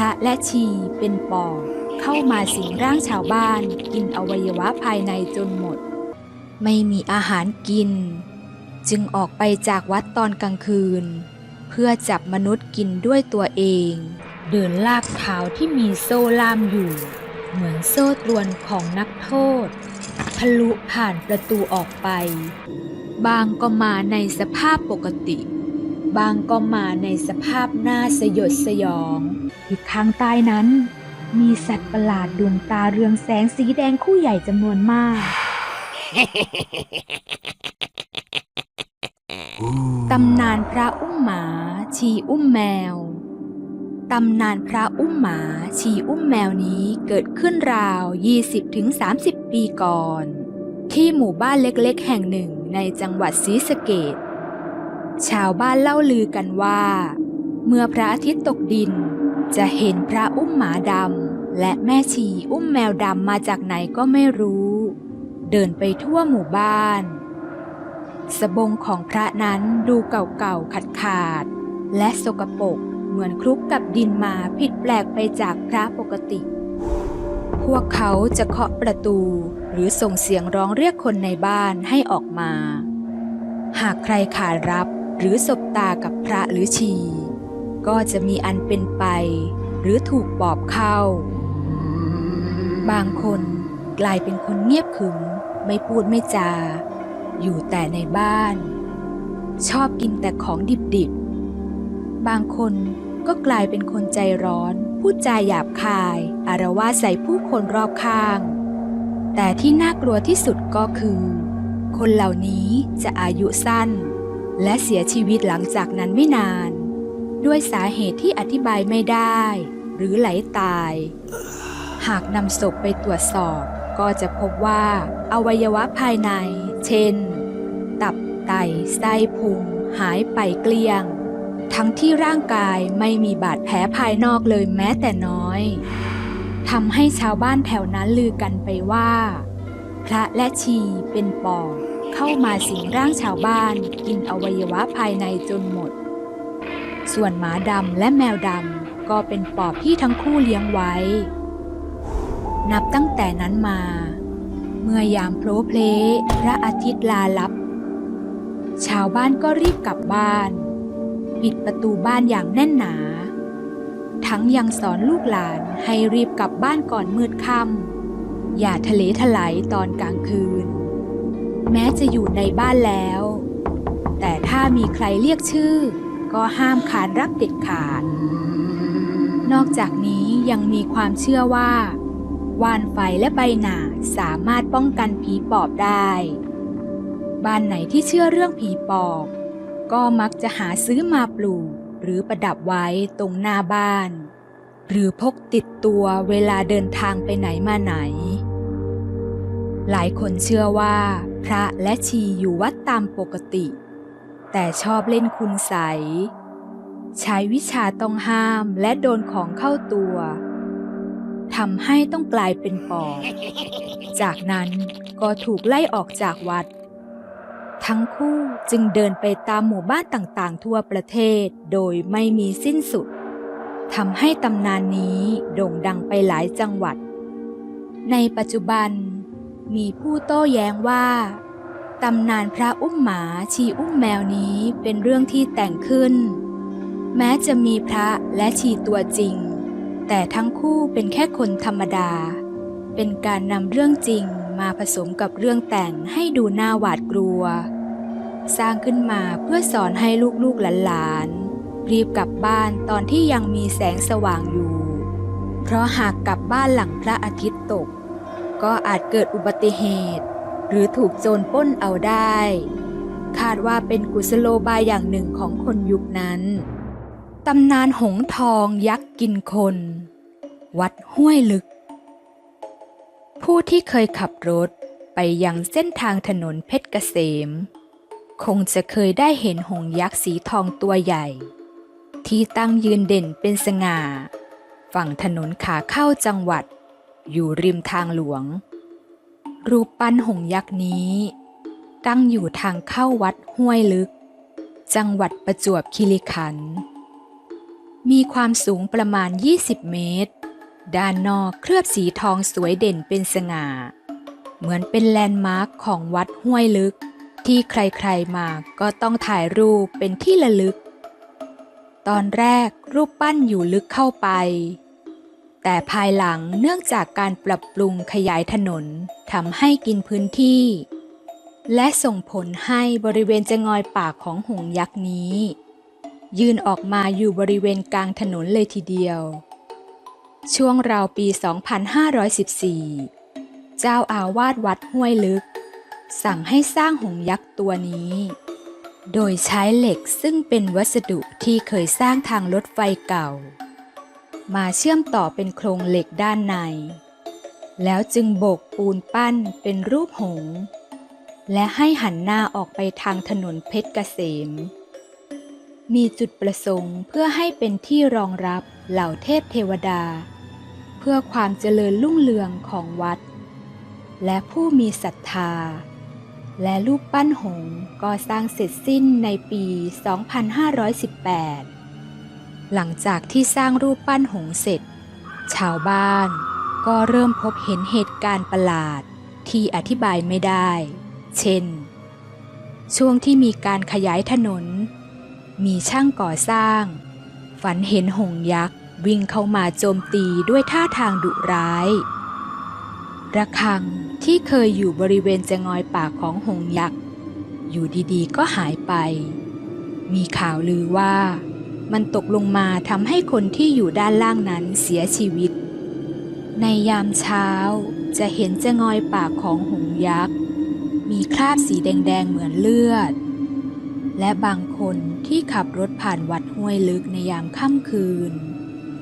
ระและชีเป็นปอบเข้ามาสิงร่างชาวบ้าน กินอวัยวะภายในจนหมด ไม่มีอาหารกิน จึงออกไปจากวัดตอนกลางคืน เพื่อจับมนุษย์กินด้วยตัวเอง เดินลากเท้าที่มีโซ่ล่ามอยู่ เหมือนโซ่ตรวนของนักโทษทะลุผ่านประตูออกไป บางก็มาในสภาพปกติ บางก็มาในสภาพหน้าสยดสยองอยู่ทางใต้นั้น มีสัตว์ประหลาดดวงตาเรืองแสงสีแดงคู่ใหญ่จำนวนมากตำนานพระอุ้มหมา ชีอุ้มแมว ตำนานพระอุ้มหมา ชีอุ้มแมวนี้เกิดขึ้นราว 20-30 ปีก่อน ที่หมู่บ้านเล็กๆ แห่งหนึ่งในจังหวัดศรีสะเกด ชาวบ้านเล่าลือกันว่า เมื่อพระอาทิตย์ตกดิน จะเห็นพระอุ้มหมาดำและแม่ชีอุ้มแมวดำมาจากไหนก็ไม่รู้ เดินไปทั่วหมู่บ้าน สบงของพระนั้นดูเก่าๆ ขาดขาดๆและสกปรกเหมือนคลุกกับดินมาผิดแปลกไปจากพระปกติ พวกเขาจะเคาะประตูหรือส่งเสียงร้องเรียกคนในบ้านให้ออกมา หากใครขาดรับ หรือสบตากับพระหรือชี ก็จะมีอันเป็นไป หรือถูกปอบเข้า บางคนกลายเป็นคนเงียบขึมไม่พูดไม่จา อยู่แต่ในบ้าน ชอบกินแต่ของดิบๆ บางคนก็กลายเป็นคนใจร้อน พูดจาหยาบคาย อารวาสใส่ผู้คนรอบข้าง แต่ที่น่ากลัวที่สุดก็คือ คนเหล่านี้จะอายุสั้น และเสียชีวิตหลังจากนั้นไม่นาน ด้วยสาเหตุที่อธิบายไม่ได้ หรือไหลตาย หากนำศพไปตรวจสอบ ก็จะพบว่า อวัยวะภายใน เช่น ตับไตไส้พุงหายไปเกลี้ยง ทั้งที่ร่างกายไม่มีบาดแผลภายนอกเลยแม้แต่น้อยทำให้ชาวบ้านแถวนั้นลือกันไปว่า พระและชีเป็นปอบ เข้ามาสิงร่างชาวบ้านกินอวัยวะภายในจนหมด ส่วนหมาดำและแมวดำก็เป็นปอบที่ทั้งคู่เลี้ยงไว้ นับตั้งแต่นั้นมา เมื่อยามโพลเพลพระอาทิตย์ลาลับ ชาวบ้านก็รีบกลับบ้าน ปิดประตูบ้านอย่างแน่นหนา ทั้งยังสอนลูกหลานให้รีบกลับบ้านก่อนมืดค่ำอย่าทะเลทลายตอนกลางคืน แม้จะอยู่ในบ้านแล้ว แต่ถ้ามีใครเรียกชื่อ ก็ห้ามขานรับเด็ดขาด นอกจากนี้ยังมีความเชื่อว่า ว่านไฟและใบหนาสามารถป้องกันผีปอบได้ บ้านไหนที่เชื่อเรื่องผีปอบ ก็มักจะหาซื้อมาปลูกหรือประดับไว้ตรงหน้าบ้าน หรือพกติดตัวเวลาเดินทางไปไหนมาไหน หลายคนเชื่อว่า พระและชีอยู่วัดตามปกติ แต่ชอบเล่นคุณใส ใช้วิชาต้องห้ามและโดนของเข้าตัวทำให้ต้องกลายเป็นปอบจากนั้นก็ถูกไล่ออกจากวัด ทั้งคู่จึงเดินไปตามหมู่บ้านต่างๆ ทั่วประเทศโดยไม่มีสิ้นสุดทำให้ตำนานนี้โด่งดังไปหลายจังหวัด ในปัจจุบัน มีผู้โต้แย้งว่าตำนานพระอุ้มหมาชีอุ้มแมวนี้เป็นเรื่องที่แต่งขึ้น แม้จะมีพระและชีตัวจริง แต่ทั้งคู่เป็นแค่คนธรรมดา เป็นการนำเรื่องจริงมาผสมกับเรื่องแต่งให้ดูน่าหวาดกลัว สร้างขึ้นมาเพื่อสอนให้ลูกๆหลานๆรีบกลับบ้านตอนที่ยังมีแสงสว่างอยู่ เพราะหากกลับบ้านหลังพระอาทิตย์ตก ก็อาจเกิดอุบัติเหตุ หรือถูกโจรปล้นเอาได้ คาดว่าเป็นกุศโลบายอย่างหนึ่งของคนยุคนั้นตำนานหงทองยักษ์กินคน วัดห้วยลึก ผู้ที่เคยขับรถไปยังเส้นทางถนนเพชรเกษม คงจะเคยได้เห็นหงยักษ์สีทองตัวใหญ่ ที่ตั้งยืนเด่นเป็นสง่า ฝั่งถนนขาเข้าจังหวัด อยู่ริมทางหลวง รูปปั้นหงยักษ์นี้ ตั้งอยู่ทางเข้าวัดห้วยลึก จังหวัดประจวบคีรีขันธ์มีความสูงประมาณ 20 เมตร ด้านนอกเคลือบสีทองสวยเด่นเป็นสง่า เหมือนเป็นแลนด์มาร์คของวัดห้วยลึก ที่ใครๆมาก็ต้องถ่ายรูปเป็นที่ระลึก ตอนแรกรูปปั้นอยู่ลึกเข้าไป แต่ภายหลังเนื่องจากการปรับปรุงขยายถนนทำให้กินพื้นที่ และส่งผลให้บริเวณจะงอยปากของหงยักษ์นี้ ยืนออกมาอยู่บริเวณกลางถนนเลยทีเดียว ช่วงราวปี 2514 เจ้าอาวาสวัดห้วยลึก สั่งให้สร้างหงยักษ์ตัวนี้ โดยใช้เหล็กซึ่งเป็นวัสดุที่เคยสร้างทางรถไฟเก่า มาเชื่อมต่อเป็นโครงเหล็กด้านใน แล้วจึงโบกปูนปั้นเป็นรูปหงส์และให้หันหน้าออกไปทางถนนเพชรเกษม มีจุดประสงค์เพื่อให้เป็นที่รองรับเหล่าเทพเทวดา เพื่อความเจริญรุ่งเรืองของวัด และผู้มีศรัทธา และรูปปั้นหงส์ก็สร้างเสร็จสิ้นในปี 2518 หลังจากที่สร้างรูปปั้นหงส์เสร็จ ชาวบ้านก็เริ่มพบเห็นเหตุการณ์ประหลาดที่อธิบายไม่ได้ เช่น ช่วงที่มีการขยายถนน มีช่างก่อสร้าง ฝันเห็นหงส์ยักษ์วิ่งเข้ามาโจมตีด้วยท่าทางดุร้าย ระฆังที่เคยอยู่บริเวณจะงอยปากของหงส์ยักษ์ อยู่ดีๆ ก็หายไป มีข่าวลือว่า มันตกลงมาทำให้คนที่อยู่ด้านล่างนั้นเสียชีวิต ในยามเช้าจะเห็นจะงอยปากของหงยักษ์ มีคราบสีแดงๆ เหมือนเลือด และบางคนที่ขับรถผ่านวัดห้วยลึกในยามค่ำคืน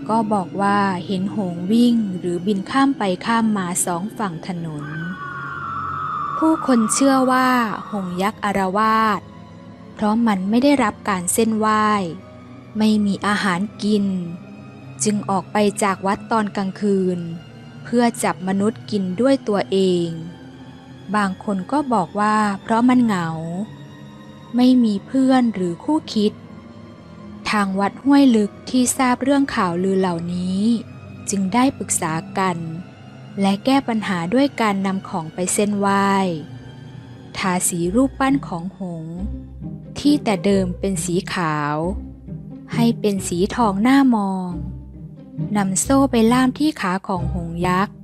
ก็บอกว่าเห็นหงวิ่งหรือบินข้ามไปข้ามมาสองฝั่งถนน ผู้คนเชื่อว่าหงยักษ์อารวาสเพราะมันไม่ได้รับการเส้นไหว้ ไม่มีอาหารกิน จึงออกไปจากวัดตอนกลางคืน เพื่อจับมนุษย์กินด้วยตัวเอง บางคนก็บอกว่าเพราะมันเหงา ไม่มีเพื่อนหรือคู่คิด ทางวัดห้วยลึกที่ทราบเรื่องข่าวลือเหล่านี้ จึงได้ปรึกษากัน และแก้ปัญหาด้วยการนำของไปเส้นไหว้ทาสีรูปปั้นของหงที่แต่เดิมเป็นสีขาว ให้เป็นสีทองหน้ามองนำโซ่ไปล่ามที่ขาของหงยักษ์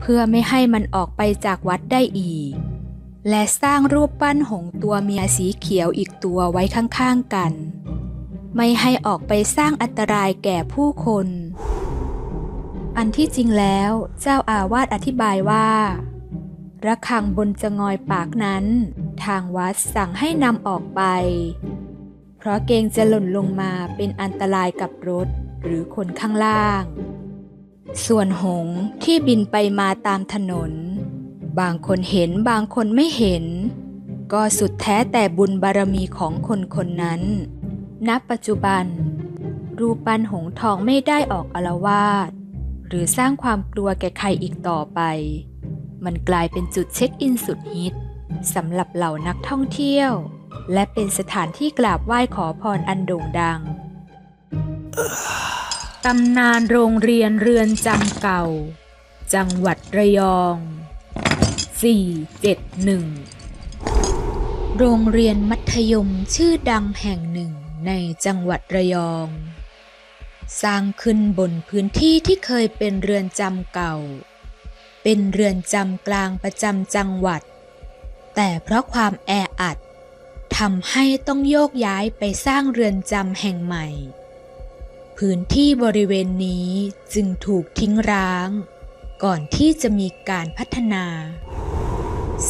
เพื่อไม่ให้มันออกไปจากวัดได้อีก และสร้างรูปปั้นหงตัวเมียสีเขียวอีกตัวไว้ข้างๆกัน ไม่ให้ออกไปสร้างอันตรายแก่ผู้คน อันที่จริงแล้วเจ้าอาวาสอธิบายว่า ระฆังบนจะงอยปากนั้น ทางวัดสั่งให้นำออกไป เพราะเกรงจะหล่นลงมาเป็นอันตรายกับรถหรือคนข้างล่าง ส่วนหงที่บินไปมาตามถนน บางคนเห็นบางคนไม่เห็น ก็สุดแท้แต่บุญบารมีของคนคนนั้น ณ ปัจจุบัน รูปปั้นหงทองไม่ได้ออกอาวาสหรือสร้างความกลัวแก่ใครอีกต่อไป มันกลายเป็นจุดเช็คอินสุดฮิตสำหรับเหล่านักท่องเที่ยว และเป็นสถานที่กราบไหว้ขอพรอันโด่งดัง ตำนานโรงเรียนเรือนจำเก่า จังหวัดระยอง 471 โรงเรียนมัธยมชื่อดังแห่งหนึ่งในจังหวัดระยอง สร้างขึ้นบนพื้นที่ที่เคยเป็นเรือนจำเก่า เป็นเรือนจำกลางประจำจังหวัด แต่เพราะความแออัด ทำให้ต้องโยกย้ายไปสร้างเรือนจำแห่งใหม่ พื้นที่บริเวณนี้จึงถูกทิ้งร้าง ก่อนที่จะมีการพัฒนา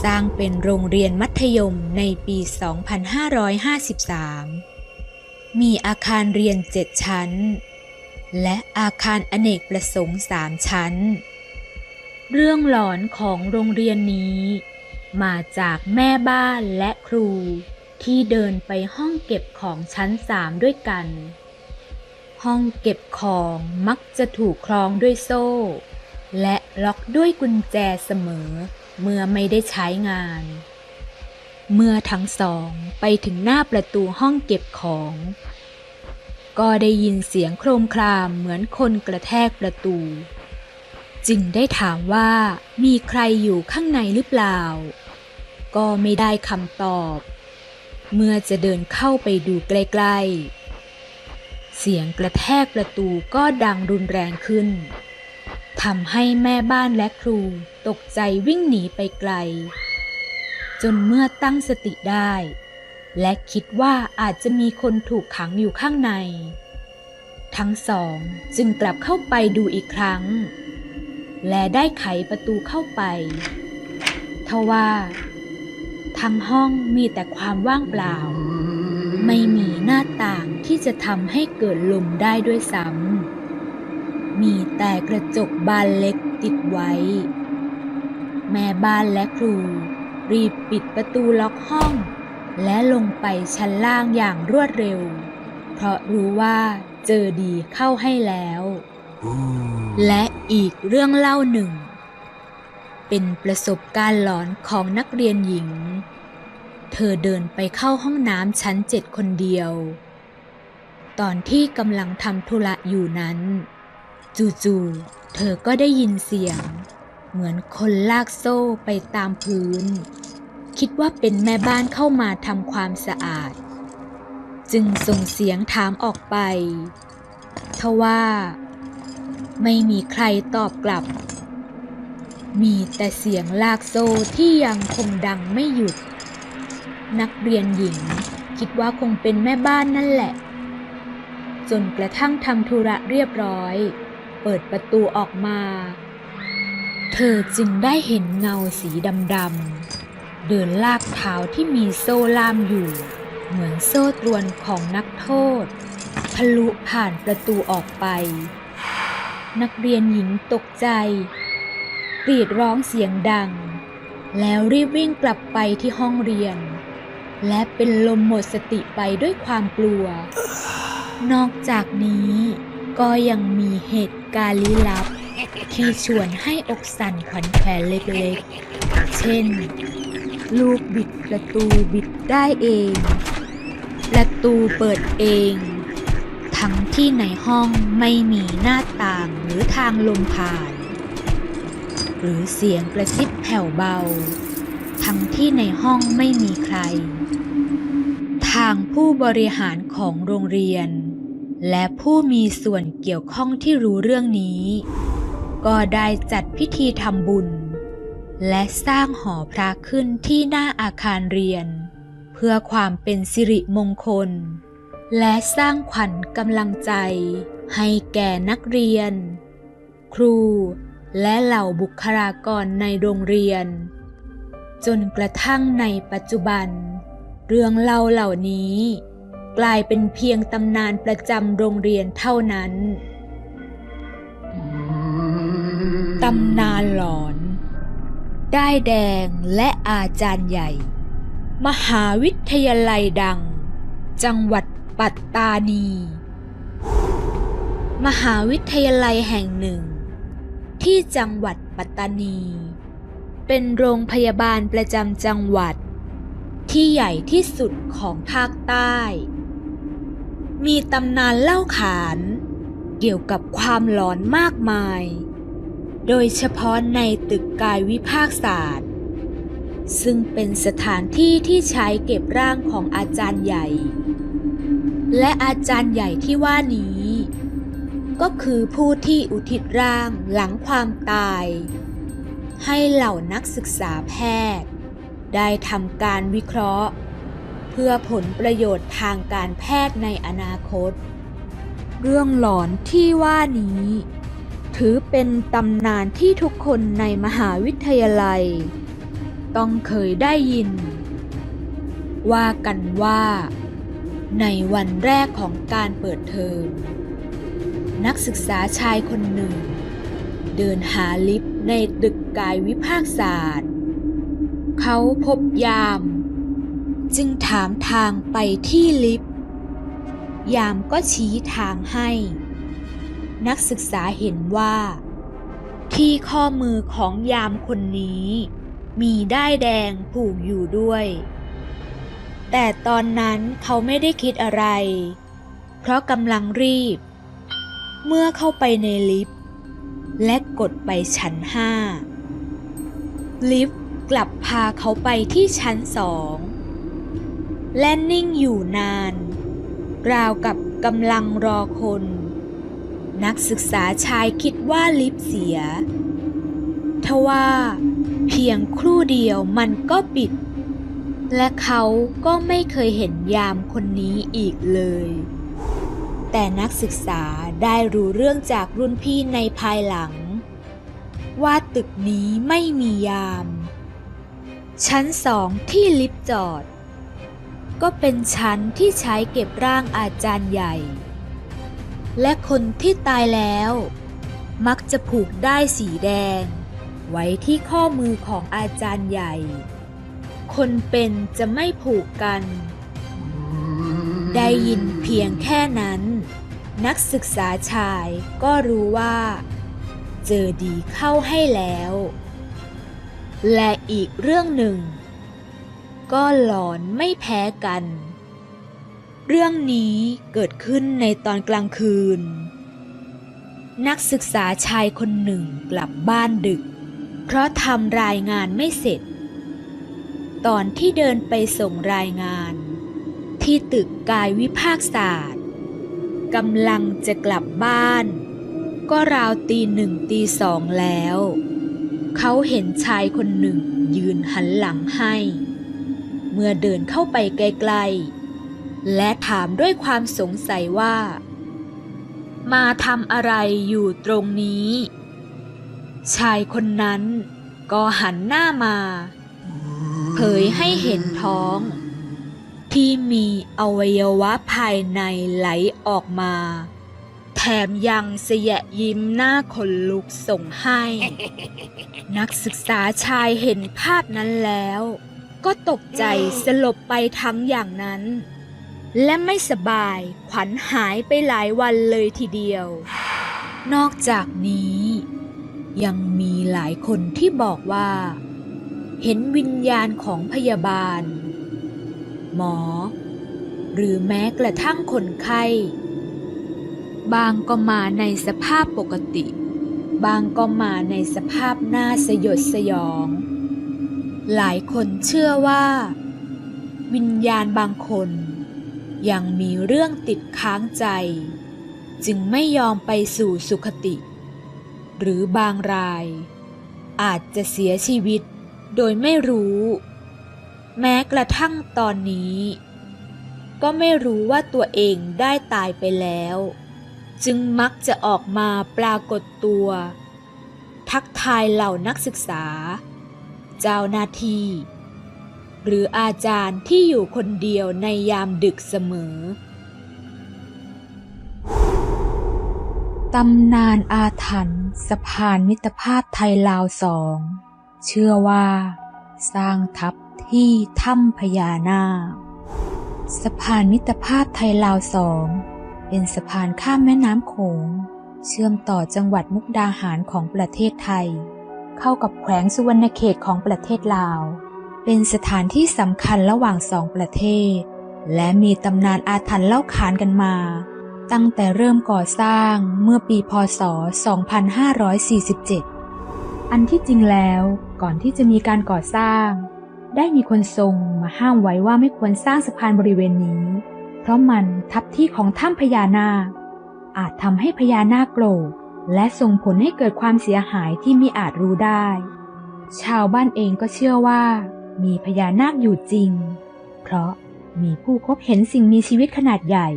สร้างเป็นโรงเรียนมัธยมในปี 2553 มีอาคารเรียน7ชั้น และอาคารอเนกประสงค์3ชั้น เรื่องหลอนของโรงเรียนนี้มาจากแม่บ้านและครู ที่เดินไปห้องเก็บของชั้น3ด้วยกัน ห้องเก็บของมักจะถูกคล้องด้วยโซ่ และล็อกด้วยกุญแจเสมอ เมื่อไม่ได้ใช้งาน เมื่อทั้งสองไปถึงหน้าประตูห้องเก็บของ ก็ได้ยินเสียงโครมครามเหมือนคนกระแทกประตู จึงได้ถามว่ามีใครอยู่ข้างในหรือเปล่า ก็ไม่ได้คำตอบ เมื่อจะเดินเข้าไปดูใกล้ๆ เสียงกระแทกประตูก็ดังรุนแรงขึ้นทำให้แม่บ้านและครูตกใจวิ่งหนีไปไกล จนเมื่อตั้งสติได้ และคิดว่าอาจจะมีคนถูกขังอยู่ข้างใน ทั้งสองจึงกลับเข้าไปดูอีกครั้ง และได้ไขประตูเข้าไปทว่า ทั้งห้องมีแต่ความว่างเปล่า ไม่มีหน้าต่างที่จะทำให้เกิดลมได้ด้วยซ้ำมีแต่กระจกบานเล็กติดไว้ แม่บ้านและครู รีบปิดประตูล็อกห้อง และลงไปชั้นล่างอย่างรวดเร็ว เพราะรู้ว่าเจอดีเข้าให้แล้ว และอีกเรื่องเล่าหนึ่ง เป็นประสบการณ์หลอนของนักเรียนหญิง เธอเดินไปเข้าห้องน้ำชั้นเจ็ดคนเดียว ตอนที่กำลังทำธุระอยู่นั้น จู่ๆ เธอก็ได้ยินเสียง เหมือนคนลากโซ่ไปตามพื้น คิดว่าเป็นแม่บ้านเข้ามาทำความสะอาด จึงส่งเสียงถามออกไปทว่า ไม่มีใครตอบกลับ มีแต่เสียงลากโซ่ที่ยังคงดังไม่หยุด นักเรียนหญิงคิดว่าคงเป็นแม่บ้านนั่นแหละ จนกระทั่งทำธุระเรียบร้อย เปิดประตูออกมา เธอจึงได้เห็นเงาสีดำๆ เดินลากเท้าที่มีโซ่ล่ามอยู่ เหมือนโซ่ตรวนของนักโทษทะลุผ่านประตูออกไป นักเรียนหญิงตกใจ กรีดร้องเสียงดัง แล้วรีบวิ่งกลับไปที่ห้องเรียน และเป็นลมหมดสติไปด้วยความกลัว นอกจากนี้ก็ยังมีเหตุการณ์ลี้ลับ ที่ชวนให้อกสั่นขวัญแขวนเล็กๆ เช่น ลูกบิดประตูบิดได้เอง ประตูเปิดเอง ทั้งที่ในห้องไม่มีหน้าต่างหรือทางลมผ่าน หรือเสียงกระซิบแผ่วเบา ทั้งที่ในห้องไม่มีใคร ทางผู้บริหารของโรงเรียน และผู้มีส่วนเกี่ยวข้องที่รู้เรื่องนี้ ก็ได้จัดพิธีทำบุญ และสร้างหอพระขึ้นที่หน้าอาคารเรียน เพื่อความเป็นสิริมงคล และสร้างขวัญกำลังใจให้แก่นักเรียน ครู และเหล่าบุคลากรในโรงเรียน จนกระทั่งในปัจจุบัน เรื่องเล่าเหล่านี้ กลายเป็นเพียงตำนานประจำโรงเรียนเท่านั้นตำนานหลอน ได้แดงและอาจารย์ใหญ่ มหาวิทยาลัยดัง จังหวัดปัตตานี มหาวิทยาลัยแห่งหนึ่ง ที่จังหวัดปัตตานี เป็นโรงพยาบาลประจำจังหวัด ที่ใหญ่ที่สุดของภาคใต้ มีตำนานเล่าขานเกี่ยวกับความหลอนมากมาย โดยเฉพาะในตึกกายวิภาคศาสตร์ ซึ่งเป็นสถานที่ที่ใช้เก็บร่างของอาจารย์ใหญ่ และอาจารย์ใหญ่ที่ว่านี้ ก็คือผู้ที่อุทิศร่างหลังความตาย ให้เหล่านักศึกษาแพทย์ ได้ทำการวิเคราะห์ เพื่อผลประโยชน์ทางการแพทย์ในอนาคต เรื่องหลอนที่ว่านี้ ถือเป็นตำนานที่ทุกคนในมหาวิทยาลัย ต้องเคยได้ยิน ว่ากันว่า ในวันแรกของการเปิดเทอม นักศึกษาชายคนหนึ่ง เดินหาลิฟต์ในตึกกายวิภาคศาสตร์ เขาพบยาม จึงถามทางไปที่ลิฟต์ยามก็ชี้ทางให้ นักศึกษาเห็นว่า ที่ข้อมือของยามคนนี้ มีได้แดงผูกอยู่ด้วย แต่ตอนนั้นเขาไม่ได้คิดอะไร เพราะกำลังรีบ เมื่อเข้าไปในลิฟต์และกดไปชั้นห้าลิฟต์กลับพาเขาไปที่ชั้นสองและนิ่งอยู่นาน ราวกับกำลังรอคน นักศึกษาชายคิดว่าลิฟต์เสีย ทว่าเพียงครู่เดียวมันก็ปิด และเขาก็ไม่เคยเห็นยามคนนี้อีกเลย แต่นักศึกษาได้รู้เรื่องจากรุ่นพี่ในภายหลัง ว่าตึกนี้ไม่มียาม ชั้นสองที่ลิฟต์จอด ก็เป็นชั้นที่ใช้เก็บร่างอาจารย์ใหญ่ และคนที่ตายแล้ว มักจะผูกได้สีแดง ไว้ที่ข้อมือของอาจารย์ใหญ่ คนเป็นจะไม่ผูกกัน ได้ยินเพียงแค่นั้น นักศึกษาชายก็รู้ว่า เจอดีเข้าให้แล้ว และอีกเรื่องหนึ่ง ก็หลอนไม่แพ้กัน เรื่องนี้เกิดขึ้นในตอนกลางคืน นักศึกษาชายคนหนึ่งกลับบ้านดึก เพราะทำรายงานไม่เสร็จ ตอนที่เดินไปส่งรายงาน ที่ตึกกายวิภาคศาสตร์กำลังจะกลับบ้าน ก็ราวตีหนึ่งตีสองแล้ว เขาเห็นชายคนหนึ่งยืนหันหลังให้ เมื่อเดินเข้าไปใกลๆ และถามด้วยความสงสัยว่า มาทำอะไรอยู่ตรงนี้ ชายคนนั้นก็หันหน้ามา เผยให้เห็นท้อง ที่มีอวัยวะภายในไหลออกมา แถมยังเสยะยิ้มหน้าขนลุกส่งให้ นักศึกษาชายเห็นภาพนั้นแล้ว ก็ตกใจสลบไปทั้งอย่างนั้น และไม่สบายขวัญหายไปหลายวันเลยทีเดียว นอกจากนี้ ยังมีหลายคนที่บอกว่า เห็นวิญญาณของพยาบาล หมอ หรือแม้กระทั่งคนไข้ บางก็มาในสภาพปกติ บางก็มาในสภาพหน้าสยดสยอง หลายคนเชื่อว่า วิญญาณบางคน ยังมีเรื่องติดค้างใจ จึงไม่ยอมไปสู่สุคติ หรือบางราย อาจจะเสียชีวิตโดยไม่รู้ แม้กระทั่งตอนนี้ ก็ไม่รู้ว่าตัวเองได้ตายไปแล้ว จึงมักจะออกมาปรากฏตัว ทักทายเหล่านักศึกษา เจ้าหน้าที่หรืออาจารย์ที่อยู่คนเดียวในยามดึกเสมอ ตำนานอาถรรพ์สะพานมิตรภาพไทยลาวสอง เชื่อว่า สร้างทับ ที่ถ้ำพญานาคสะพานมิตรภาพไทยลาวสองเป็นสะพานข้ามแม่น้ำโขง เชื่อมต่อจังหวัดมุกดาหารของประเทศไทย เข้ากับแขวงสุวรรณเขตของประเทศลาว เป็นสถานที่สำคัญระหว่างสองประเทศ และมีตำนานอาถรรพ์เล่าขานกันมา ตั้งแต่เริ่มก่อสร้างเมื่อปีพศ 2547 อันที่จริงแล้วก่อนที่จะมีการก่อสร้าง ได้มีคนทรงมาห้ามไว้ว่าไม่ควรสร้างสะพานบริเวณนี้ เพราะมันทับที่ของถ้ำพญานาค อาจทำให้พญานาคโกรธและส่งผลให้เกิดความเสียหายที่มิอาจรู้ได้ ชาวบ้านเองก็เชื่อว่า มีพญานาคอยู่จริง เพราะมีผู้พบเห็นสิ่งมีชีวิตขนาดใหญ่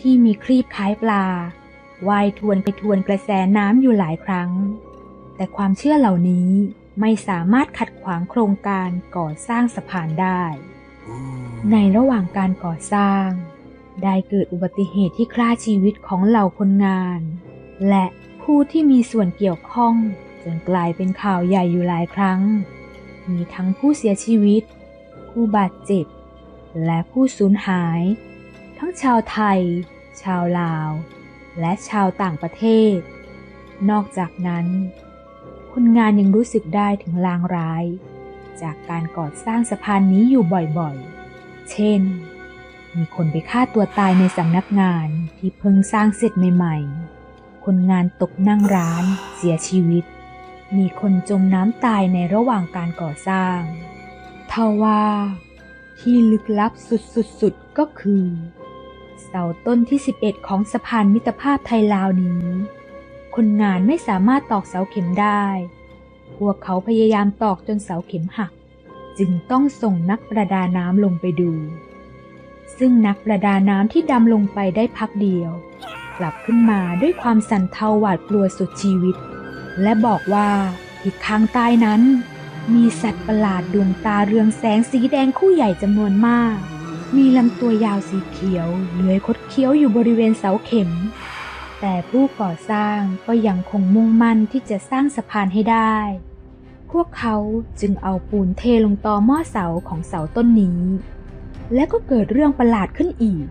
ที่มีครีบคล้ายปลาว่ายทวนไปทวนกระแสน้ำอยู่หลายครั้ง แต่ความเชื่อเหล่านี้ ไม่สามารถขัดขวางโครงการก่อสร้างสะพานได้ ในระหว่างการก่อสร้าง ได้เกิดอุบัติเหตุที่ฆ่าชีวิตของเหล่าคนงาน และผู้ที่มีส่วนเกี่ยวข้องจนกลายเป็นข่าวใหญ่อยู่หลายครั้ง มีทั้งผู้เสียชีวิต ผู้บาดเจ็บ และผู้สูญหาย ทั้งชาวไทย ชาวลาว และชาวต่างประเทศ นอกจากนั้น คนงานยังรู้สึกได้ถึงลางร้าย จากการก่อสร้างสะพานนี้อยู่บ่อยๆ เช่น มีคนไปฆ่าตัวตายในสำนักงานที่เพิ่งสร้างเสร็จใหม่ๆ คนงานตกนั่งร้านเสียชีวิต มีคนจมน้ำตายในระหว่างการก่อสร้างทว่า ที่ลึกลับสุดๆๆก็คือ เสาต้นที่ 11 ของสะพานมิตรภาพไทยลาวนี้ คนงานไม่สามารถตอกเสาเข็มได้ พวกเขาพยายามตอกจนเสาเข็มหัก จึงต้องส่งนักประดาน้ำลงไปดู ซึ่งนักประดาน้ำที่ดำลงไปได้พักเดียว กลับขึ้นมาด้วยความสั่นเทาหวาดกลัวสุดชีวิต และบอกว่าที่ข้างใต้นั้น มีสัตว์ประหลาดดวงตาเรืองแสงสีแดงคู่ใหญ่จำนวนมาก มีลำตัวยาวสีเขียวเลื้อยคดเคี้ยวอยู่บริเวณเสาเข็ม แต่ผู้ก่อสร้างก็ยังคงมุ่งมั่นที่จะสร้างสะพานให้ได้ พวกเขาจึงเอาปูนเทลงต่อหม้อเสาของเสาต้นนี้ และก็เกิดเรื่องประหลาดขึ้นอีก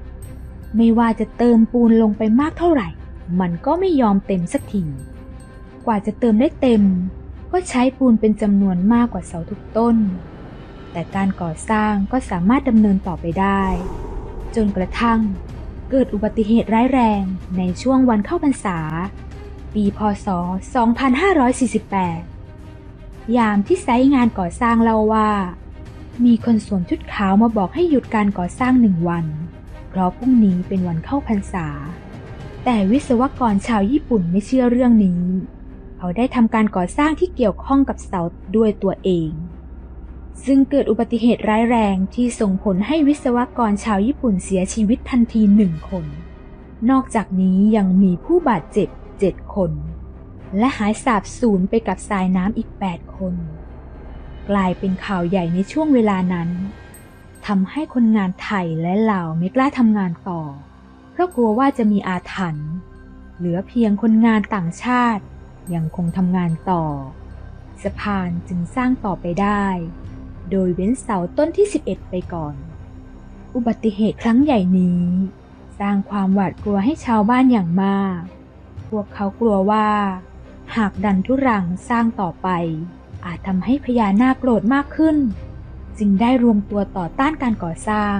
ไม่ว่าจะเติมปูนลงไปมากเท่าไหร่ มันก็ไม่ยอมเต็มสักที กว่าจะเติมได้เต็ม ก็ใช้ปูนเป็นจำนวนมากกว่าเสาทุกต้น แต่การก่อสร้างก็สามารถดำเนินต่อไปได้ จนกระทั่ง เกิดอุบัติเหตุร้ายแรงในช่วงวันเข้าพรรษา ปี พศ 2548 ยามที่ไซต์งานก่อสร้างเล่าว่า มีคนสวมชุดขาวมาบอกให้หยุดการก่อสร้างหนึ่งวัน เพราะพรุ่งนี้เป็นวันเข้าพรรษา แต่วิศวกรชาวญี่ปุ่นไม่เชื่อเรื่องนี้ เขาได้ทำการก่อสร้างที่เกี่ยวข้องกับเสาด้วยตัวเอง ซึ่งเกิดอุบัติเหตุร้ายแรงที่ส่งผลให้วิศวกรชาวญี่ปุ่นเสียชีวิตทันทีหนึ่งคน นอกจากนี้ยังมีผู้บาดเจ็บเจ็ดคน และหายสาบสูญไปกับสายน้ำอีก 8 คน กลายเป็นข่าวใหญ่ในช่วงเวลานั้นทำให้คนงานไทยและลาวไม่กล้าทำงานต่อ เพราะกลัวว่าจะมีอาถรรพ์เหลือเพียงคนงานต่างชาติ ยังคงทำงานต่อ สะพานจึงสร้างต่อไปได้ โดยเว้นเสาต้นที่ 11 ไปก่อน อุบัติเหตุครั้งใหญ่นี้ สร้างความหวาดกลัวให้ชาวบ้านอย่างมาก พวกเขากลัวว่า หากดันทุรังสร้างต่อไป อาจทำให้พญานาคโกรธมากขึ้น จึงได้รวมตัวต่อต้านการก่อสร้าง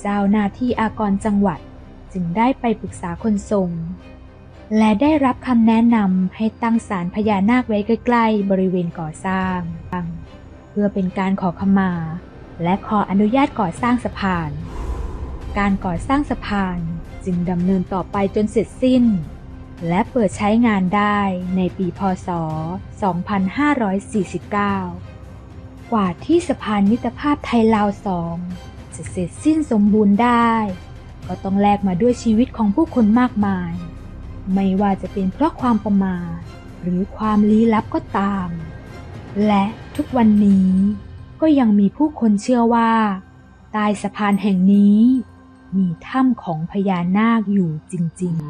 เจ้าหน้าที่อากรจังหวัดจึงได้ไปปรึกษาคนทรง และได้รับคำแนะนำให้ตั้งศาลพญานาคไว้ใกล้ๆบริเวณก่อสร้าง พื่อเป็นการขอขมา และขออนุญาตก่อสร้างสะพาน การก่อสร้างสะพานจึงดำเนินต่อไปจนเสร็จสิ้น และเปิดใช้งานได้ในปีพศ 2549 กว่าที่สะพานมิตรภาพไทยลาวสองจะเสร็จสิ้นสมบูรณ์ได้ ก็ต้องแลกมาด้วยชีวิตของผู้คนมากมาย ไม่ว่าจะเป็นเพราะความประมาทหรือความลี้ลับก็ตาม และทุกวันนี้ก็ยังมีผู้คนเชื่อว่า ใต้สะพานแห่งนี้ มีถ้ำของพญานาคอยู่จริง ๆ